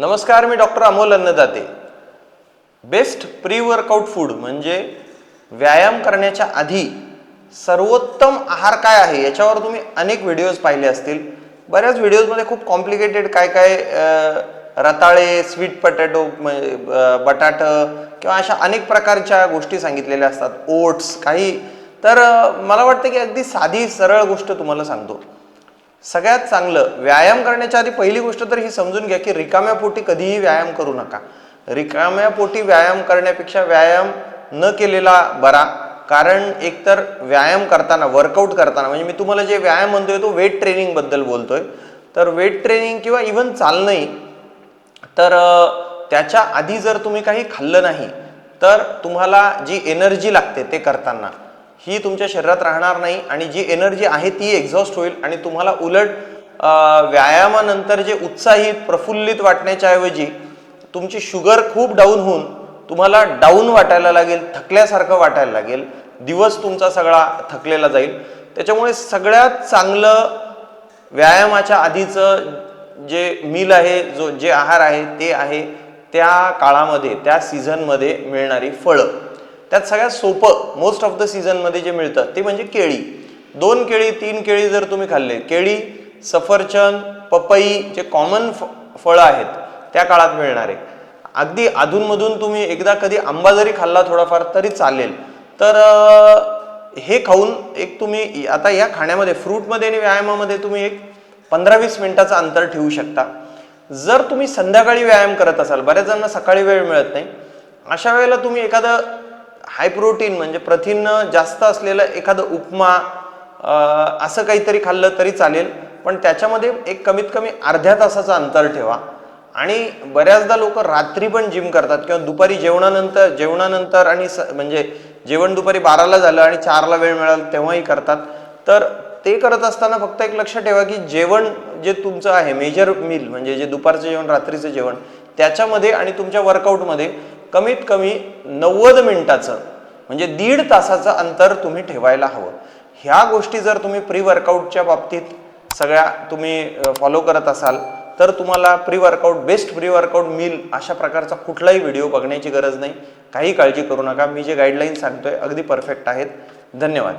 नमस्कार मी doctor Amol Annadate. Best pre workout food म्हणजे व्यायाम करण्याच्या आधी सर्वोत्तम आहार काय आहे याच्यावर तुम्ही अनेक व्हिडिओज पाहिले असतील. बऱ्याच व्हिडिओजमध्ये खूप कॉम्प्लिकेटेड काय काय रताळे स्वीट पटॅटो बटाटं किंवा अशा अनेक प्रकारच्या गोष्टी सांगितलेल्या असतात. ओट्स काही. तर मला वाटतं की अगदी साधी सरळ गोष्ट तुम्हाला सांगतो. सगळ्यात चांगलं व्यायाम करण्याच्या आधी पहिली गोष्ट तर ही समजून घ्या की रिकाम्या पोटी कधीही व्यायाम करू नका. रिकाम्या पोटी व्यायाम करण्यापेक्षा व्यायाम न केलेला बरा कारण एकतर व्यायाम करताना वर्कआउट करताना म्हणजे मी तुम्हाला जे व्यायाम म्हणतोय तो वेट ट्रेनिंगबद्दल बोलतोय. तर वेट ट्रेनिंग किंवा इवन चालणंही तर त्याच्या आधी जर तुम्ही काही खाल्लं नाही तर तुम्हाला जी एनर्जी लागते ते करताना ही तुमच्या शरीरात राहणार नाही आणि जी एनर्जी आहे ती एक्झॉस्ट होईल आणि तुम्हाला उलट व्यायामानंतर जे उत्साहित प्रफुल्लित वाटण्याच्या ऐवजी तुमची शुगर खूप डाऊन होऊन तुम्हाला डाऊन वाटायला लागेल थकल्यासारखं वाटायला लागेल. दिवस तुमचा सगळा थकलेला जाईल. त्याच्यामुळे सगळ्यात चांगलं व्यायामाच्या आधीचं जे मील आहे जो जे आहार आहे ते आहे त्या काळामध्ये त्या सीझनमध्ये मिळणारी फळं. त्यात सगळ्यात सोपं मोस्ट ऑफ द सीझनमध्ये जे मिळतं ते म्हणजे केळी. दोन केळी तीन केळी जर तुम्ही खाल्ले केळी सफरचंद पपई जे कॉमन फळं आहेत त्या काळात मिळणारे. अगदी अधूनमधून तुम्ही एकदा कधी आंबा जरी खाल्ला थोडाफार तरी चालेल. तर हे खाऊन एक तुम्ही आता या खाण्यामध्ये फ्रूटमध्ये आणि व्यायामामध्ये तुम्ही एक पंधरा वीस मिनिटाचं अंतर ठेवू शकता. जर तुम्ही संध्याकाळी व्यायाम करत असाल बऱ्याच जणांना सकाळी वेळ मिळत नाही. अशा वेळेला तुम्ही एखादं हाय प्रोटीन म्हणजे प्रथिन जास्त असलेलं एखादं उपमा असं काहीतरी खाल्लं तरी चालेल पण त्याच्यामध्ये एक कमीत कमी अर्ध्या तासाचं अंतर ठेवा. आणि बऱ्याचदा लोक रात्री पण जिम करतात किंवा दुपारी जेवणानंतर जेवणानंतर आणि स म्हणजे जेवण दुपारी बाराला झालं आणि चारला वेळ मिळाला तेव्हाही करतात. तर ते करत असताना फक्त एक लक्षात ठेवा की जेवण जे तुमचं आहे मेजर मील म्हणजे जे दुपारचं जेवण रात्रीचं जेवण त्याच्यामध्ये आणि तुमच्या वर्कआउटमध्ये कमीत कमी नव्वद मिनिटाचं म्हणजे दीड तासाचं अंतर तुम्ही ठेवायला हवं. ह्या गोष्टी जर तुम्ही प्री वर्कआउटच्या बाबतीत सगळ्या तुम्ही फॉलो करत असाल तर तुम्हाला pre workout best pre workout meal अशा प्रकारचा कुठलाही व्हिडिओ बघण्याची गरज नाही. काही काळजी करू नका. मी जे गाईडलाईन सांगतोय अगदी परफेक्ट आहेत. धन्यवाद.